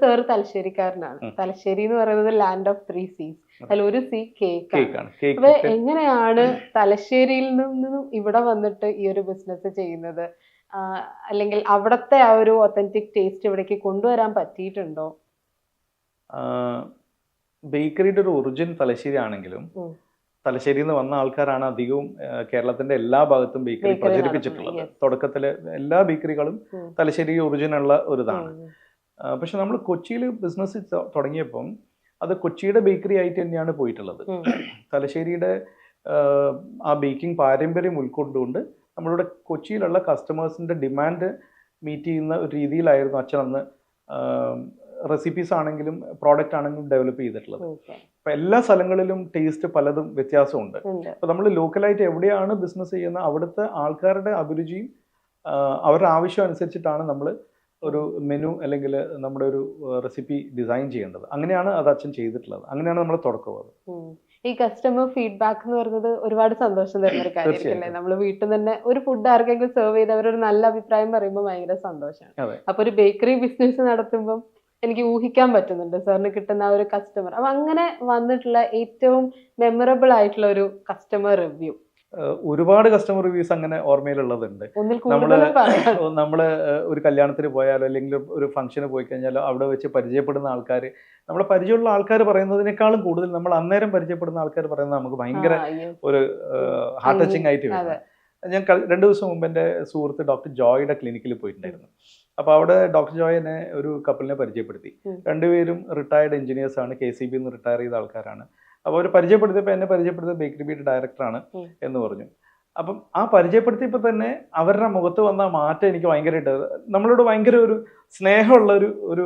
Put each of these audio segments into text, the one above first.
Sir തലശ്ശേരിക്കാരനാണ്. Thalassery എന്ന് പറയുന്നത് land of three സീസ് അതിൽ ഒരു സീ കേക്ക് അപ്പൊ എങ്ങനെയാണ് തലശ്ശേരിയിൽ നിന്നും ഇവിടെ വന്നിട്ട് ഈ ഒരു ബിസിനസ് ചെയ്യുന്നത്? അല്ലെങ്കിൽ അവിടത്തെ ആ ഒരു ഒത്തന്റിക് ടേസ്റ്റ് ഇവിടേക്ക് കൊണ്ടുവരാൻ പറ്റിയിട്ടുണ്ടോ? ബേക്കറിയുടെ ഒരു ഒറിജിൻ തലശ്ശേരി ആണെങ്കിലും. തലശ്ശേരിയിൽ നിന്ന് വന്ന ആൾക്കാരാണ് അധികവും കേരളത്തിന്റെ എല്ലാ ഭാഗത്തും ബേക്കറി പ്രചരിപ്പിച്ചിട്ടുള്ളത്. തുടക്കത്തിലെ എല്ലാ ബേക്കറികളും തലശ്ശേരി ഒറിജിനുള്ള ഒരു ഇതാണ്. പക്ഷെ നമ്മൾ കൊച്ചിയിൽ ബിസിനസ് തുടങ്ങിയപ്പം അത് കൊച്ചിയുടെ ബേക്കറി ആയിട്ട് തന്നെയാണ് പോയിട്ടുള്ളത്. തലശ്ശേരിയുടെ ആ, ബേക്കിംഗ് പാരമ്പര്യം ഉൾക്കൊണ്ടുകൊണ്ട് നമ്മളിവിടെ കൊച്ചിയിലുള്ള കസ്റ്റമേഴ്സിന്റെ ഡിമാൻഡ് മീറ്റ് ചെയ്യുന്ന ഒരു രീതിയിലായിരുന്നു അച്ഛൻ അന്ന് റെസിപ്പീസ് ആണെങ്കിലും പ്രോഡക്റ്റ് ആണെങ്കിലും ഡെവലപ്പ് ചെയ്തിട്ടുള്ളത്. അപ്പം എല്ലാ സ്ഥലങ്ങളിലും ടേസ്റ്റ് പലതും വ്യത്യാസമുണ്ട്. അപ്പോൾ നമ്മൾ ലോക്കലായിട്ട് എവിടെയാണ് ബിസിനസ് ചെയ്യുന്ന അവിടുത്തെ ആൾക്കാരുടെ അഭിരുചിയും അവരുടെ ആവശ്യം അനുസരിച്ചിട്ടാണ് നമ്മൾ ഒരു മെനു അല്ലെങ്കിൽ നമ്മുടെ ഒരു റെസിപ്പി ഡിസൈൻ ചെയ്യേണ്ടത്. അങ്ങനെയാണ് അത് അച്ഛൻ ചെയ്തിട്ടുള്ളത്. അങ്ങനെയാണ് നമ്മൾ തുടക്കമത് ഈ കസ്റ്റമർ ഫീഡ്ബാക്ക് എന്ന് പറയുന്നത് ഒരുപാട് സന്തോഷം തരുന്ന ഒരു കാര്യമായിരിക്കും നമ്മൾ വീട്ടിൽ തന്നെ ഒരു ഫുഡ് ആർക്കെങ്കിലും സെർവ് ചെയ്ത് അവരൊരു നല്ല അഭിപ്രായം പറയുമ്പോൾ ഭയങ്കര സന്തോഷമാണ്. അപ്പൊ ഒരു ബേക്കറി ബിസിനസ് നടത്തുമ്പോൾ എനിക്ക് ഊഹിക്കാൻ പറ്റുന്നുണ്ട് സാറിന് കിട്ടുന്ന ആ ഒരു കസ്റ്റമർ അപ്പൊ അങ്ങനെ വന്നിട്ടുള്ള ഏറ്റവും മെമ്മറബിൾ ആയിട്ടുള്ള ഒരു കസ്റ്റമർ റിവ്യൂ ഒരുപാട് കസ്റ്റമർ റിവ്യൂസ് അങ്ങനെ ഓർമ്മയിലുള്ളതുണ്ട്. നമ്മൾ നമ്മൾ ഒരു കല്യാണത്തിന് പോയാലോ അല്ലെങ്കിൽ ഒരു ഫംഗ്ഷന് പോയി കഴിഞ്ഞാലോ അവിടെ വെച്ച് പരിചയപ്പെടുന്ന ആൾക്കാർ നമ്മളെ പരിചയമുള്ള ആൾക്കാർ പറയുന്നതിനേക്കാളും കൂടുതൽ നമ്മൾ അന്നേരം പരിചയപ്പെടുന്ന ആൾക്കാർ പറയുന്നത് നമുക്ക് ഭയങ്കര ഒരു ഹാർട്ട് ടച്ചിങ് ആയിട്ട്. വരുന്നത് ഞാൻ രണ്ടു ദിവസം മുമ്പ് എന്റെ സുഹൃത്ത് ഡോക്ടർ ജോയുടെ ക്ലിനിക്കിൽ പോയിട്ടുണ്ടായിരുന്നു. അപ്പോൾ അവിടെ ഡോക്ടർ ജോയ് എന്നെ ഒരു കപ്പിളിനെ പരിചയപ്പെടുത്തി. രണ്ടുപേരും റിട്ടയർഡ് എഞ്ചിനീയേഴ്സ് ആണ് കെ സി ബിന്ന് റിട്ടയർ ചെയ്ത ആൾക്കാരാണ്. അപ്പോൾ അവർ പരിചയപ്പെടുത്തിയപ്പോൾ എന്നെ പരിചയപ്പെടുത്തിയ ബേക്കറി ബീറ്റ് ഡയറക്ടറാണ് ആണ് എന്ന് പറഞ്ഞു. അപ്പം ആ പരിചയപ്പെടുത്തിയപ്പോൾ തന്നെ അവരുടെ മുഖത്ത് വന്ന മാറ്റം എനിക്ക് ഭയങ്കരമായിട്ട് നമ്മളോട് ഭയങ്കര ഒരു സ്നേഹമുള്ള ഒരു ഒരു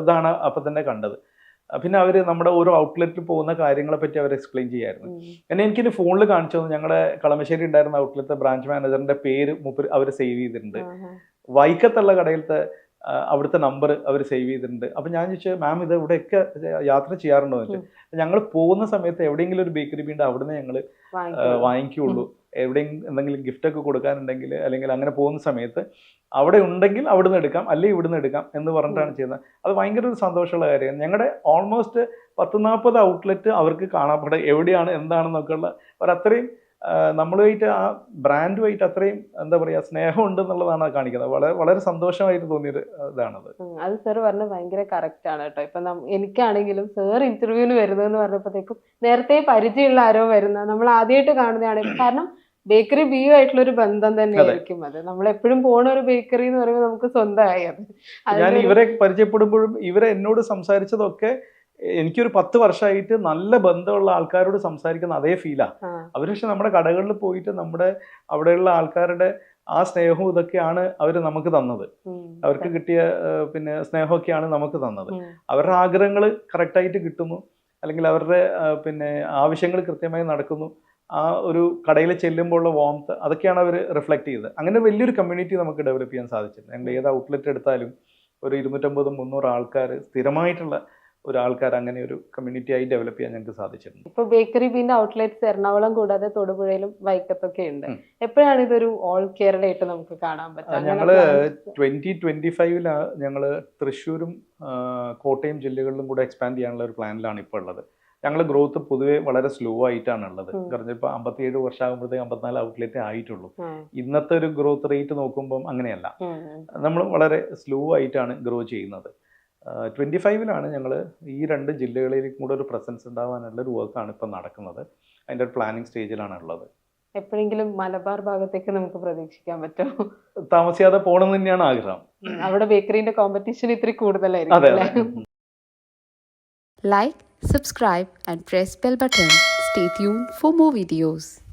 ഇതാണ് അപ്പം തന്നെ കണ്ടത്. പിന്നെ അവർ നമ്മുടെ ഓരോ ഔട്ട്ലെറ്റിൽ പോകുന്ന കാര്യങ്ങളെ പറ്റി അവർ എക്സ്പ്ലെയിൻ ചെയ്യായിരുന്നു. എന്നെ എനിക്കിത് ഫോണിൽ കാണിച്ചു തന്നു. ഞങ്ങളുടെ കളമശ്ശേരി ഉണ്ടായിരുന്ന ഔട്ട്ലെറ്റ് ബ്രാഞ്ച് മാനേജറിന്റെ പേര് അവർ സേവ് ചെയ്തിട്ടുണ്ട്. വൈക്കത്തുള്ള കടയിലത്തെ അവിടുത്തെ നമ്പർ അവർ സേവ് ചെയ്തിട്ടുണ്ട്. അപ്പം ഞാൻ ചോദിച്ചു മാം ഇത് ഇവിടെയൊക്കെ യാത്ര ചെയ്യാറുണ്ടോ? എന്ന് വെച്ചാൽ ഞങ്ങൾ പോകുന്ന സമയത്ത് എവിടെയെങ്കിലും ഒരു ബേക്കറി ബീണ്ട് അവിടുന്ന് ഞങ്ങൾ വാങ്ങിക്കാം. വാങ്ങിക്കുള്ളൂ. എവിടെയും എന്തെങ്കിലും ഗിഫ്റ്റ് ഒക്കെ കൊടുക്കാനുണ്ടെങ്കിൽ അല്ലെങ്കിൽ അങ്ങനെ പോകുന്ന സമയത്ത് അവിടെ ഉണ്ടെങ്കിൽ അവിടുന്ന് എടുക്കാം അല്ലെങ്കിൽ ഇവിടുന്ന് എടുക്കാം എന്ന് പറഞ്ഞിട്ടാണ് ചെയ്യുന്നത്. അത് ഭയങ്കര ഒരു സന്തോഷമുള്ള കാര്യമാണ്. ഞങ്ങളുടെ ഓൾമോസ്റ്റ് പത്ത് നാൽപ്പത് ഔട്ട്ലെറ്റ് അവർക്ക് കാണാപ്പെടുക എവിടെയാണ് എന്താണെന്നൊക്കെയുള്ള ഒരത്രയും ആ, നമ്മളുമായിട്ട് ആ ബ്രാൻഡുമായിട്ട് അത്രയും എന്താ പറയാ സ്നേഹം ഉണ്ട് എന്നുള്ളതാണ് കാണിക്കുന്നത്. വളരെ വളരെ സന്തോഷമായിട്ട് തോന്നിയൊരു ഇതാണത്. അത് സാർ പറഞ്ഞത് ഭയങ്കര കറക്റ്റ് ആണ് കേട്ടോ. ഇപ്പൊ എനിക്കാണെങ്കിലും സാർ ഇന്റർവ്യൂവിന് വരുന്നതെന്ന് പറഞ്ഞപ്പോഴത്തേക്കും നേരത്തെ പരിചയമുള്ള ആരോ വരുന്ന നമ്മൾ ആദ്യമായിട്ട് കാണുന്നതാണ്. കാരണം ബേക്കറി ബിയു ആയിട്ടുള്ള ഒരു ബന്ധം തന്നെ ആയിരിക്കും അത്. നമ്മൾ എപ്പോഴും പോണ ഒരു ബേക്കറി എന്ന് പറയുമ്പോൾ നമുക്ക് സ്വന്തമായി അത്. ഞാൻ ഇവരെ പരിചയപ്പെടുമ്പോഴും ഇവരെ എന്നോട് സംസാരിച്ചതൊക്കെ എനിക്കൊരു പത്ത് വർഷമായിട്ട് നല്ല ബന്ധമുള്ള ആൾക്കാരോട് സംസാരിക്കുന്ന അതേ ഫീലാണ് അവർ പക്ഷെ നമ്മുടെ കടകളിൽ പോയിട്ട് നമ്മുടെ അവിടെയുള്ള ആൾക്കാരുടെ ആ സ്നേഹവും ഇതൊക്കെയാണ് അവർ നമുക്ക് തന്നത്. അവർക്ക് കിട്ടിയ പിന്നെ സ്നേഹമൊക്കെയാണ് നമുക്ക് തന്നത്. അവരുടെ ആഗ്രഹങ്ങൾ കറക്റ്റായിട്ട് കിട്ടുന്നു. അല്ലെങ്കിൽ അവരുടെ പിന്നെ ആവശ്യങ്ങൾ കൃത്യമായി നടക്കുന്നു. ആ ഒരു കടയിൽ ചെല്ലുമ്പോഴുള്ള വോംത്ത് അതൊക്കെയാണ് അവർ റിഫ്ലക്ട് ചെയ്തത്. അങ്ങനെ വലിയൊരു കമ്മ്യൂണിറ്റി നമുക്ക് ഡെവലപ്പ് ചെയ്യാൻ സാധിച്ചിട്ടുണ്ട്. ഞങ്ങൾ ഏത് ഔട്ട്ലെറ്റ് എടുത്താലും ഒരു ഇരുന്നൂറ്റമ്പതും മുന്നൂറ് ആൾക്കാർ സ്ഥിരമായിട്ടുള്ള ഒരു ആൾക്കാർ അങ്ങനെ ഒരു കമ്മ്യൂണിറ്റി ആയി ഡെവലപ്പ് ചെയ്യാൻ ഞങ്ങൾക്ക് സാധിച്ചിരുന്നു ഇപ്പൊ ബേക്കറി പിന്നെ ഔട്ട്ലെറ്റ്സ് എറണാകുളം കൂടാതെ തൊടുപുഴയിലും വൈക്കത്തൊക്കെ ഉണ്ട്. എപ്പോഴാണ് ഇതൊരു ഓൾ കേരള ആയിട്ട് നമുക്ക് കാണാൻ പറ്റുക? അങ്ങനെ ഞങ്ങൾ ട്വന്റി ട്വന്റി ഫൈവിലാണ് ഞങ്ങൾ തൃശ്ശൂരും കോട്ടയം ജില്ലകളിലും കൂടെ എക്സ്പാൻഡ് ചെയ്യാനുള്ള ഒരു പ്ലാനിലാണ് ഇപ്പോൾ ഉള്ളത്. ഞങ്ങൾ ഗ്രോത്ത് പൊതുവേ വളരെ സ്ലോ ആയിട്ടാണ് ഉള്ളത്. കാരണം ഇപ്പോൾ അമ്പത്തിയേഴ് വർഷമാകുമ്പോഴത്തേക്ക് അമ്പത്തിനാല് ഔട്ട്ലെറ്റ് ആയിട്ടുള്ളൂ. ഇന്നത്തെ ഒരു ഗ്രോത്ത് റേറ്റ് നോക്കുമ്പം അങ്ങനെയല്ല. നമ്മൾ വളരെ സ്ലോ ആയിട്ടാണ് ഗ്രോ ചെയ്യുന്നത്. ട്വന്റി ഫൈവിലാണ് ഞങ്ങൾ ഈ രണ്ട് ജില്ലകളിലേക്കും കൂടെ ഒരു പ്രസൻസ് ഉണ്ടാവാനുള്ള ഒരു വർക്കാണ് ഇപ്പം നടക്കുന്നത്. അതിന്റെ ഒരു പ്ലാനിങ് സ്റ്റേജിലാണ് ഉള്ളത്. എപ്പോഴെങ്കിലും മലബാർ ഭാഗത്തേക്ക് നമുക്ക് പ്രതീക്ഷിക്കാൻ പറ്റുമോ? താമസിയാതെ പോകണം തന്നെയാണ് ആഗ്രഹം. അവിടെ ബേക്കറിന്റെ കോമ്പറ്റീഷൻ ഇത്തിരി കൂടുതലായിരിക്കും like subscribe and press bell button stay tune for more videos.